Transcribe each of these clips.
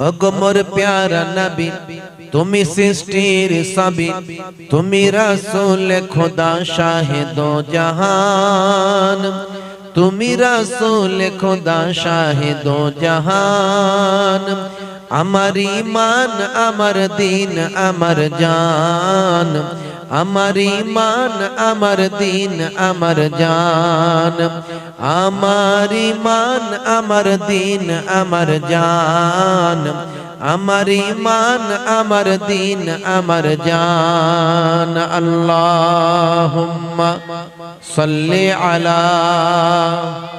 অগমর প্যারা নবী, তুমি সৃষ্টির সবই তুমি রসুল খোদা শাহেদ জাহান তুমি রসুল খোদা শাহেদ জাহান আমার ইমান আমার দিন, আমার জান। আমার ইমান, আমার দিন, আমার জান। আমার ইমান, আমার দিন, আমার জান। আমার ইমান, আমার দিন, আমার জান। আল্লাহুম্মা সাল্লি আলা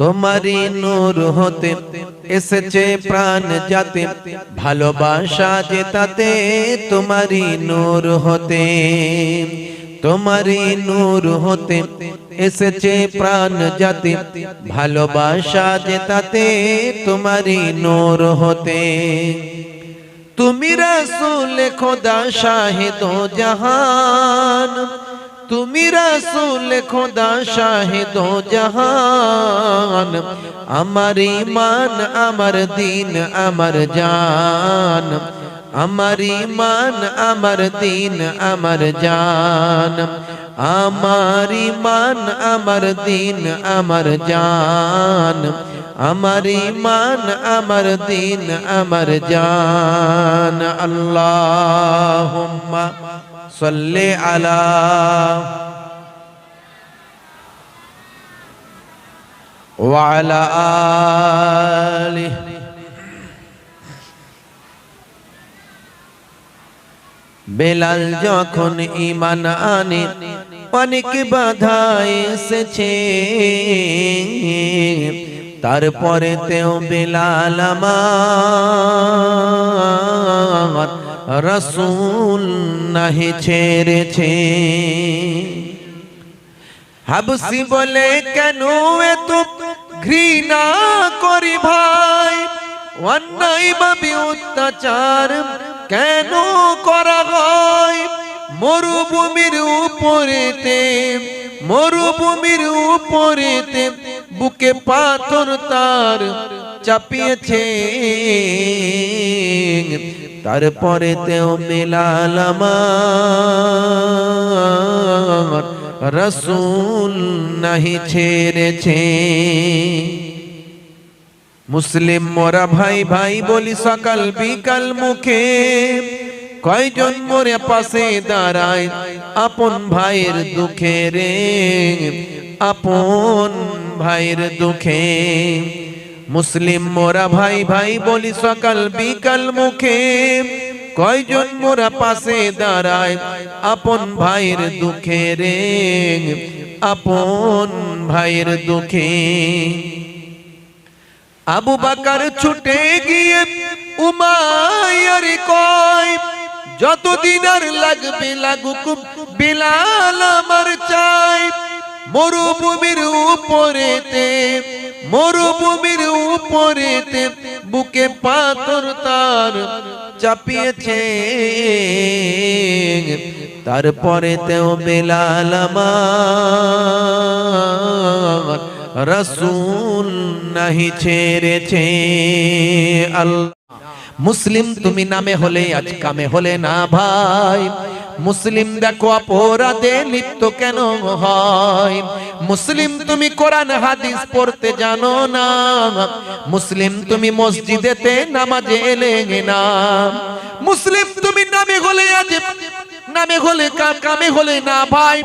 তোমারি নূর হতে এসেছে প্রাণ যাতে, ভালোবাসা যে তাতে তোমারি নূর হতে। তোমারি নূর হতে এসেছে প্রাণ যাতে, ভালোবাসা যে তাতে তোমারি নূর হতে। তুমি রসুল খোদা শাহিদ জাহান তুমি রসুল খোদা শাহিদ জাহান। আমার ইমান আমার দিন, আমার জান। আমার ইমান আমার দিন, আমার জান। আমার ইমান আমার দিন, আমার জান। আমার ইমান আমার দিন, আমার জান। আল্লাহুম্মা সাল্লি আলা وعلى آله বেলাল যখন ইমান আনে অনেক বাধা এসেছে তারপরে তেও বেলাল আমার রসুল নাহি ছেড়েছে। হাবসি বলে, কেন এত ঘৃণা করি ভাই? অন্যায় ভাবে অত্যাচার কেন করা হয়? মরুভূমির উপরেতে মরুভূমির উপরেতে বুকে পাথর তার চাপিয়েছে। তারপরে তেও মিলাল আমার, রসুল নাহি ছেড়েছে। মুসলিম মোরা ভাই ভাই বলি, সকাল বিকাল মুখে কয়জন মোরে পাশে দাঁড়ায়? আপন ভাইয়ের দুঃখে রে, আপন ভাইয়ের দুঃখে। মুসলিম মোরা ভাই ভাই বলি সকাল বিকাল মুখে। কয়জন মোরা পাশে দাঁড়ায়? আপন ভাইয়ের দুঃখে রে। আপন ভাইয়ের দুঃখে। আবু বাকার ছুটে গিয়ে উমায়ার কয়, যতদিন আর লাগবে লাগুক, বিলাল আমার চাই, মরুভূমির উপরেতে। মরুভূমির উপরেতে বুকে পাথর তার চাপিয়েছে। তারপরে তেও বেলাল রসুল নাহি ছেড়েছে। আল্লাহ। মুসলিম তুমি নামে হলে আজ কামে হলে না ভাই। মুসলিম দেখো অপরাধে লিপ্ত কেন হয়? মুসলিম তুমি কোরআন, হাদিস পড়তে জানো না। মুসলিম তুমি মসজিদেতে নামাজে এলে না। মুসলিম তুমি নামে হলে আজ, নামে হলে কামে হলে না ভাই।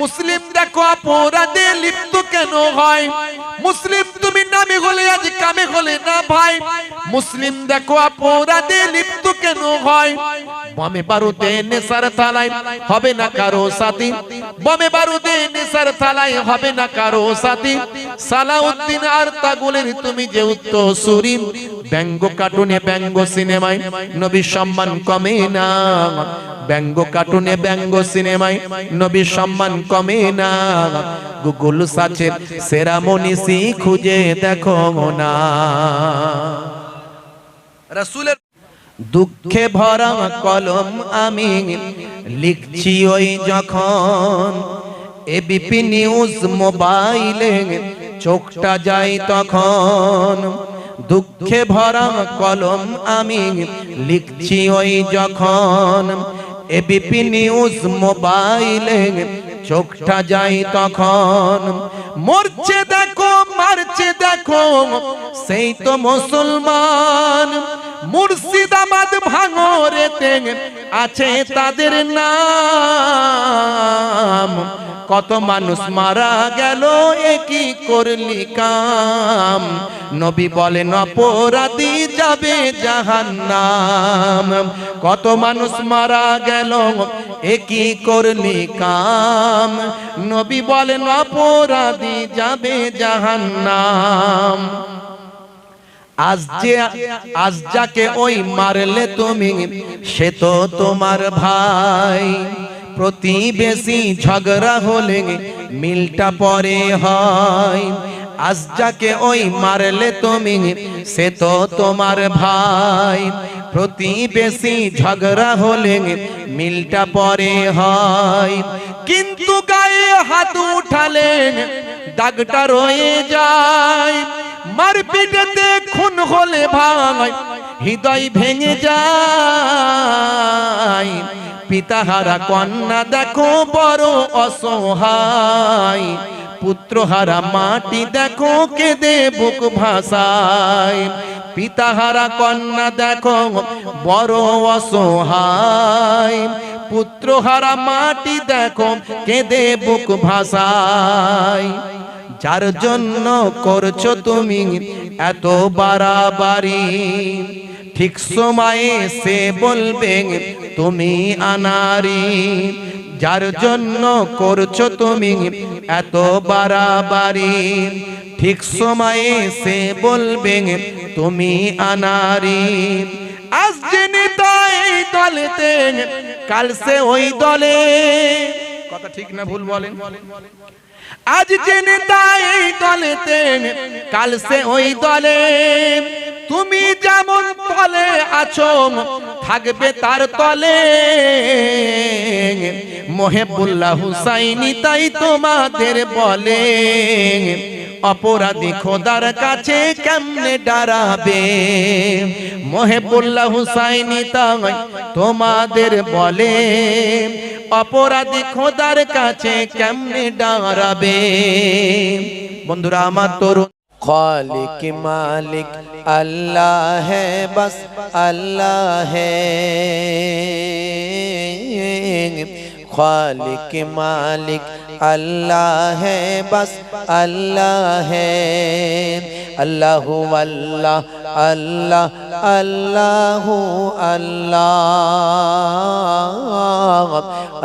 মুসলিম দেখো অপরাধে লিপ্ত কেন হয়? মুসলিম তুমি নামে হলে, আজ কামে হলে না ভাই। মুসলিম দেখো অপরাধে লিপ্ত কেন হয়? বমে বারুদে নেশার থালায় হবে না কারও সাথী। বমে বারুদে নেশার থালায় হবে না কারও সাথী। সালাউদ্দিন আর তাগুলের তুমি যে উত্তর সুরি ব্যঙ্গ কার্টুনে ব্যঙ্গ সিনেমায় নবী সম্মান কমে না। ব্যঙ্গ কার্টুনে ব্যঙ্গ সিনেমায় নবী সম্মান কমে না। গুগল সাচের সেরা মনীষী খুঁজে দেখো না রাসূলের দুঃখে ভরা কলম আমি লিখছি ওই যখন এবিপি নিউজ মোবাইলে চোখটা যাই তখন। দুঃখে ভরা কলম আমি লিখছি ওই যখন। এবিপি নিউজ মোবাইলে চোখটা যাই তখন। মরছে দেখো মারছে দেখো সেই তো মুসলমান। মুর্শিদাবাদ ভাঙরেতে আছে তাদের নাম। কত মানুষ মারা গেল একই করলি কাম? নবী বলেন, অপরাধী যাবে জাহান্নাম। কত মানুষ মারা গেল একই করলি কাম? নবী বলেন, অপরাধী যাবে জাহান্নাম। আজ যে, আজ যাকে ওই মারলে তুমি, সে তো তোমার ভাই। প্রতিবেশী ঝগড়া হলে মিলটা পরে হয়। আজ যাকে ওই মারলে তুমি, সে তো তোমার ভাই। প্রতিবেশী ঝগড়া হলে মিলটা পরে হয়। কিন্তু গায়ে হাত উঠালেন দাগটা রয়ে যায়। মারপিটেতে খুন হলে ভাই, হৃদয় ভেঙে যায়। পিতাহারা কন্যা দেখো বড় অসহায়। পুত্রহারা মাটি দেখো কেঁদে বুক ভাসায়। পিতাহারা কন্যা দেখো বড় অসহায়। পুত্রহারা মাটি দেখো কেঁদে বুক ভাসায়। যার জন্য করছ তুমি এত বাড়াবাড়ি? ঠিক সময়ে সে বলবে, তুমি আনারি, যার জন্য করছ তুমি এত বাড়াবাড়ি। ঠিক সময়ে সে বলবে, তুমি আনারি। আজ জেনে তাই দলেতে, কাল সে ওই দলে। কথা ঠিক না ভুল বলেন? আজ জেনে তাই দলেতে, কাল সে ওই দলে। তুমি যেমন তলে আছো, থাকবে তার তলে। মোহেবুল্লাহ হুসাইনি তাই তোমাদের বলে, অপরাধী খোদার কাছে কেমনে ডারাবে? মোহেবুল্লাহ হুসাইনি তাই তোমাদের বলে, অপরাধী খোদার কাছে কেমনে ডারাবে? বন্ধুরা, আমার তরুণ खालिक मालिक अल्लाह है बस अल्लाह है खालिक मालिक अल्लाह है बस अल्लाह है আল্লাহু আল্লাহ আল্লাহ আল্লাহু আল্লাহ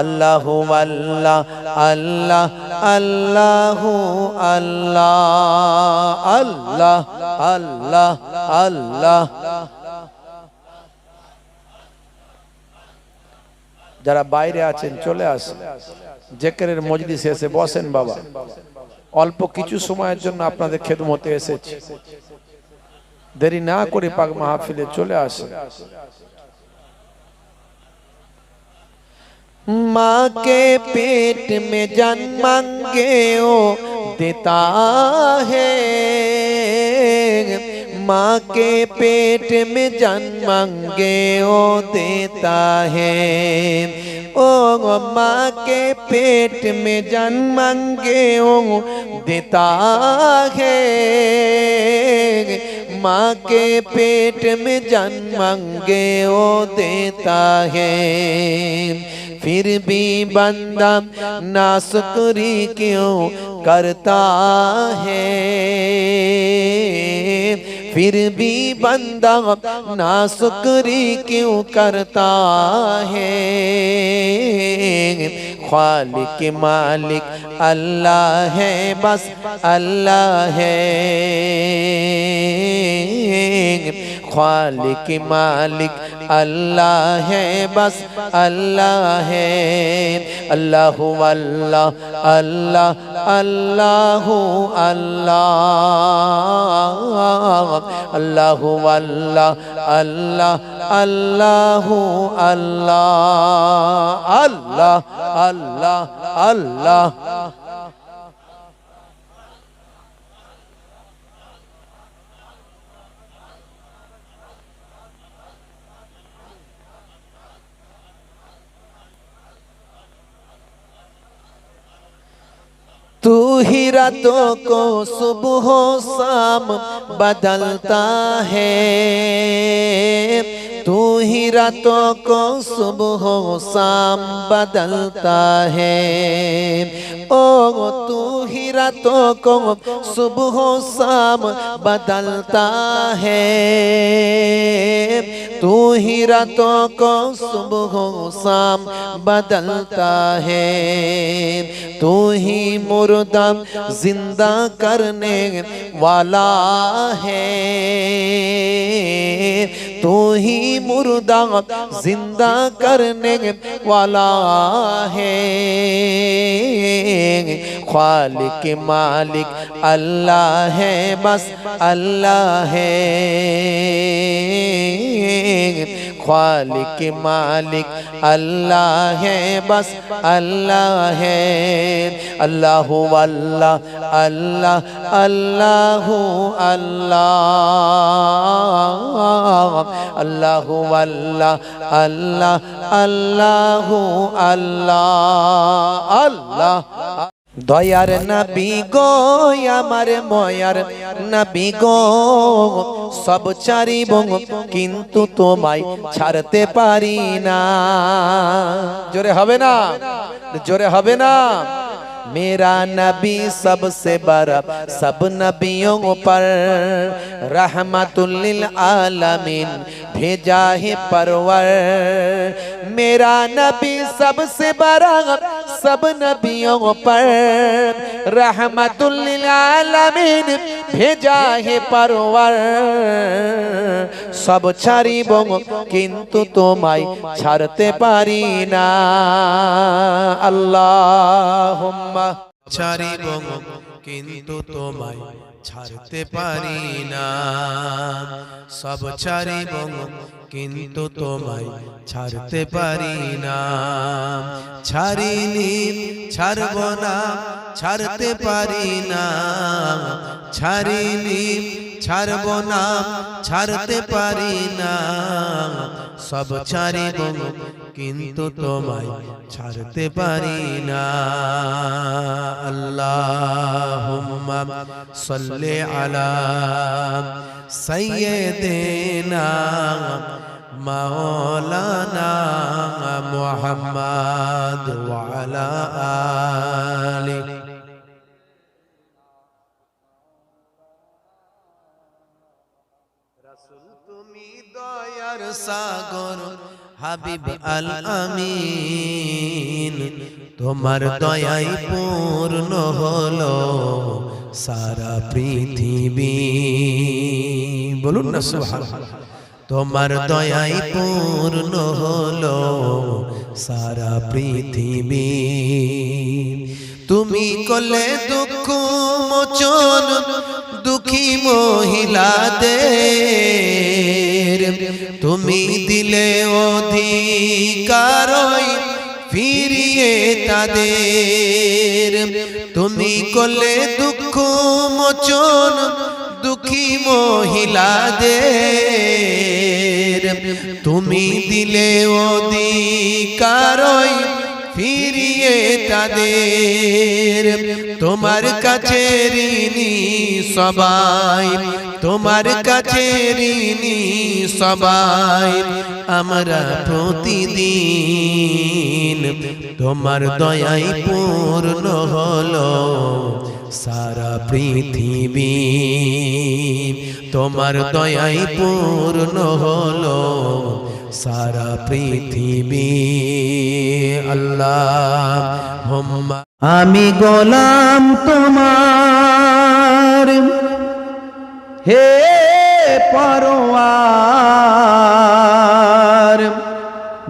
আল্লাহু আল্লাহ আল্লাহ, আল্লাহু আল্লাহ আল্লাহ আল্লাহ আল্লাহ। যারা বাইরে আছেন, চলে আসেন। জেকেরের মজলিসে এসে বসেন বাবা। پاک محفلے چلے پیٹ میں جنما کے دیتا ماں کے پیٹ میں جن مانگے او دیتا ہے۔ او ماں کے پیٹ میں جن مانگے او دیتا ہے۔ ماں کے پیٹ میں جن مانگے وہ دیتا ہے۔ پھر بھی بندہ ناسکری کیوں کرتا ہے؟ پھر بھی بندہ ناسکری کیوں کرتا ہے؟ خالق مالک اللہ ہے بس اللہ ہے۔ خالق مالک، اللہ ہے بس، اللہ ہے، اللہ اللہ اللہ اللہ اللہ اللہ اللہ اللہ اللہ اللہ اللہ اللہ اللہ تو ہی راتوں کو صبح و شام بدلتا ہے۔ تو ہی راتوں کو صبح و شام بدلتا ہے۔ او تو ہی راتوں کو صبح و شام بدلتا ہے۔ تو ہی راتوں کو صبح و شام بدلتا ہے۔ تو ہی مر मुर्दा जिंदा करने वाला है तू ही मुर्दा जिंदा करने वाला है खालिक मालिक अल्लाह है बस अल्लाह है खालिक मालिक अल्लाह है बस अल्लाह है अल्लाह अल्लाह अल्लाह अल्लाह अल्लाह अल्लाह अल्लाह अल्लाह अल्लाह अल्लाह अल्लाह দয়ার নবী গো, আমার ময়ার নবী গো, সব চারিব কিন্তু তোমায় ছাড়তে পারি না। জোরে হবে না? জোরে হবে না? মেরা নবী সবসে বড় সব নবীর রহমতুল আলমিন ভেজা হে পর মেরা নবী सबसे बड़ा सब नबियों पर रहमतुल्लिल आलमीन भेजा है परवर সব ছাড়িব কিন্তু তোমায় ছাড়তে পারি না আল্লাহ ছাড়িব কিন্তু তোমায় ছাড়তে পারি না। সব ছাড়িব কিন্তু তোমায় ছাড়তে পারি না। ছাড়িনি, ছাড়ব না, ছাড়তে পারি না। ছাড়িনি ছাড়ব না, ছাড়তে পারি না। সব ছাড়িব কিন্তু তোমায় ছাড়তে পারি না। আল্লাহুম্মা সাল্লি আলা সাইয়্যিদিনা মাওলানা মুহাম্মদ ওয়া আলা তুমি দয়ার সাগর হাবিব আল আমিন তোমার দয়াই পূর্ণ হলো সারা পৃথিবী। বলুন না সুবহান তোমার দয়াই পূর্ণ হলো সারা পৃথিবী। তুমি কলে দুঃখ মোচন দুঃখী মহিলাদের, তুমি দিলে অধিকার ফিরিয়ে তাদের। তুমি করলে দুঃখ মোচন দুঃখী মহিলাদের। তুমি দিলে অধিকার ফিরিয়ে তাদের। তোমার কাছে ঋণী সবাই, তোমার কাছে ঋণী সবাই, আমরা প্রতিদিন তোমার দয়াই পূর্ণ হলো। সারা পৃথিবী তোমার দয়াই পূর্ণ হলো। সারা পৃথিবী আল্লাহ আমি গোলাম তোমার। হে পরোয়ার,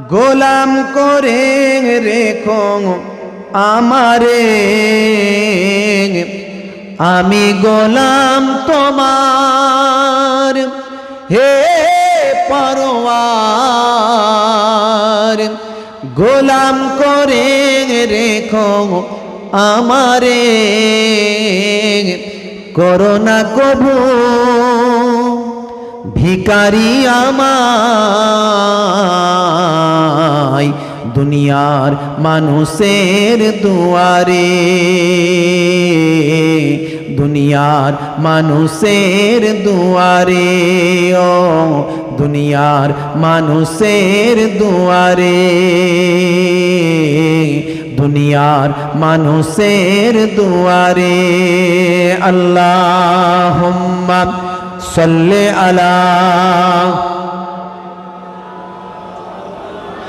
গোলাম করে রেখো আমারে। আমি গোলাম তোমার। হে পরওয়ার গোলাম করে রেখো আমারে। করোনা কবু ভিকারি আমায়, দুনিয়ার মানুষের দুয়ারে। দুনিয়ার মানুষের দুয়ারে, ও দুনিয়ার মানুষের দুয়ারে দুনিয়ার মানুষের দুয়ারে আল্লাহ সাল্লে আলা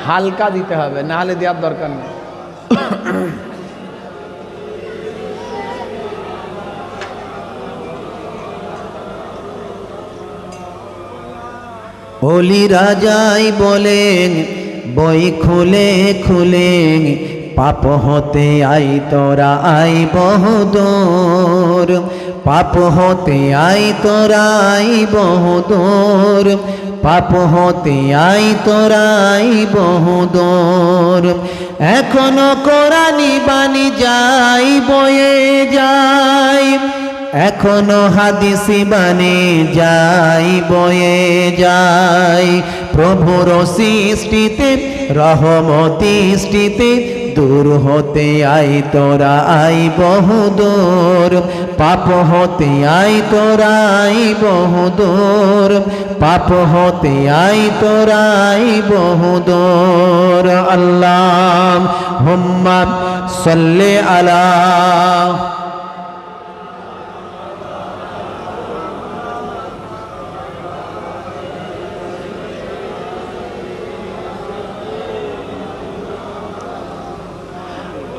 হালকা দিতে হবে না হলে দেওয়ার দরকার নেই অলি রাজাই বলেন, বই খুলে খুলে পাপ হতে আই তোরা আই বহুদূর। পাপ হতে আই তোরা আই বহুদূর। পাপ হতে আই তোরা আই বহুদূর। এখনও কোরআনি বাণী যাই বয়ে যাই। এখনও হাদিসি বানে যাই, বয়ে যাই। প্রভুর সৃষ্টিতে রহমতি সৃষ্টিতে দূর হতে আই তোরা আই বহুদূর। পাপ হতে আই তোরা আই বহুদূর। পাপ হতে আই তোরা আই বহুদূর। আল্লাহ হুম্মা সাল্লে আলা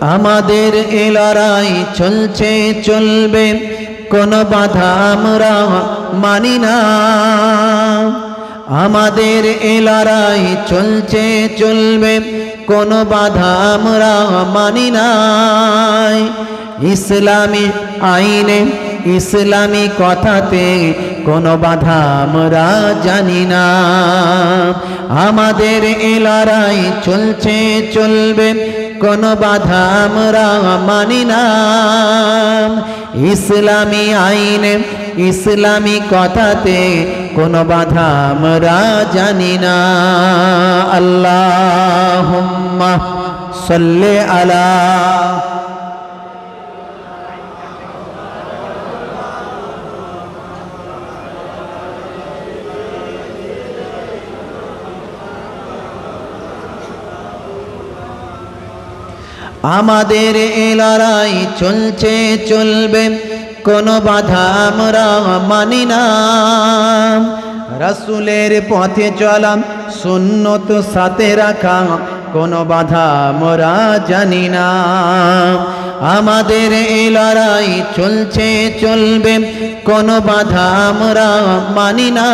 আমাদের এ লড়াই চলছে, চলবে। কোন বাধা আমরা মানি না। আমাদের এ লড়াই চলছে, চলবে। কোন বাধা আমরা মানি না ইসলামী আইনে ইসলামী কথাতে কোন বাধা আমরা জানি না। আমাদের এ লড়াই চলছে, চলবে, কোন বাধা আমরা মানি না। ইসলামী আইনে, ইসলামী কথাতে কোন বাধা আমরা জানি না। আল্লাহ সাল্লে আলা আমাদের এ লড়াই চলছে, চলবে। কোনো বাধা আমরা মানি না। রাসুলের পথে চলাম, সুন্নত সাথে রাখা। কোনো বাধা মোরা জানি না। আমাদের এই লড়াই চলছে, চলবে। কোনো বাধা আমরা মানি না।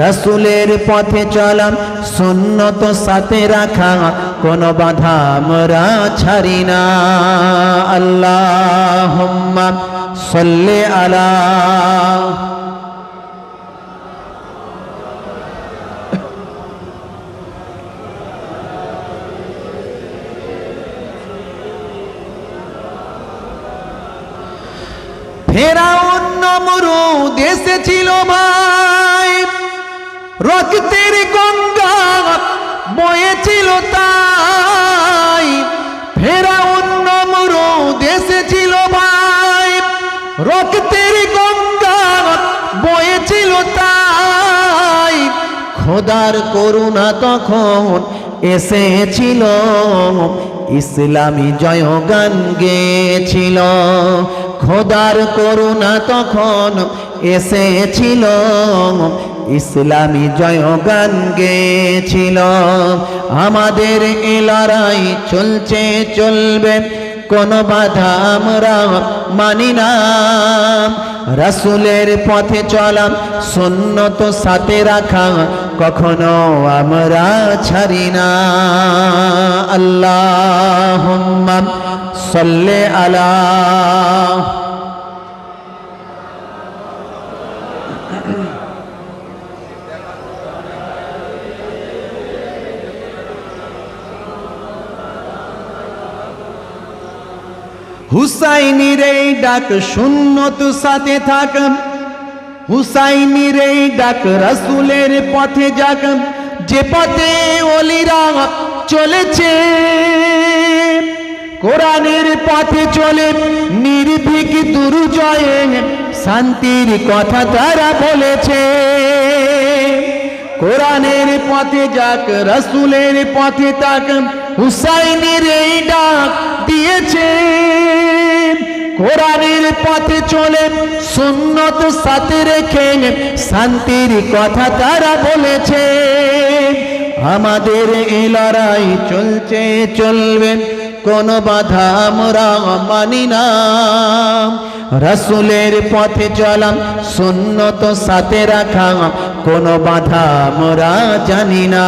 রসুলের পথে চলাম সুন্নত সাথে রাখা, কোনো বাধা আমরা ছাড়ি না। আল্লাহ সল্লে আলা ফেরাউন নমরুদ এসেছিল ভাই। রক্তের গঙ্গা বয়েছিল তাই। ফেরাউন নমরুদ এসেছিল ভাই। রক্তের গঙ্গা বয়েছিল তাই। খোদার করুণা তখন এসেছিল। ইসলামী জয়গান গেছিল। খোদার করুণা তখন এসেছিল। ইসলামী জয়গান গেছিল। আমাদের এ লড়াই চলছে, চলবে। কোন বাধা আমরা মানি না। রাসুলের পথে চলাম সুন্নত সাথে রাখা কখনো আমরা ছাড়ি না। আল্লাহ সাল্লে আলা হুসাইনির এই ডাক শূন্যত সাথে থাক। হুসাইনির এই ডাক রাসূলের পথে যাক। যে পথে অলিরা চলেছে। কোরআনের পথে চলে, নির্ভীক দুর্জয়ে শান্তির কথা তারা বলেছে। কোরআনের পথে যাক, রসুলের পথে তাক, হুসাইনের এই ডাক দিয়েছে। কোরআনের পথে চলে, সুন্নত সাথে রেখে শান্তির কথা তারা বলেছে। আমাদের এই লড়াই চলছে, চলবে। কোন বাধা আমরা মানি না। রসুলের পথে চলাম শূন্য তো সাথে রাখা, কোন বাধা আমরা জানি না।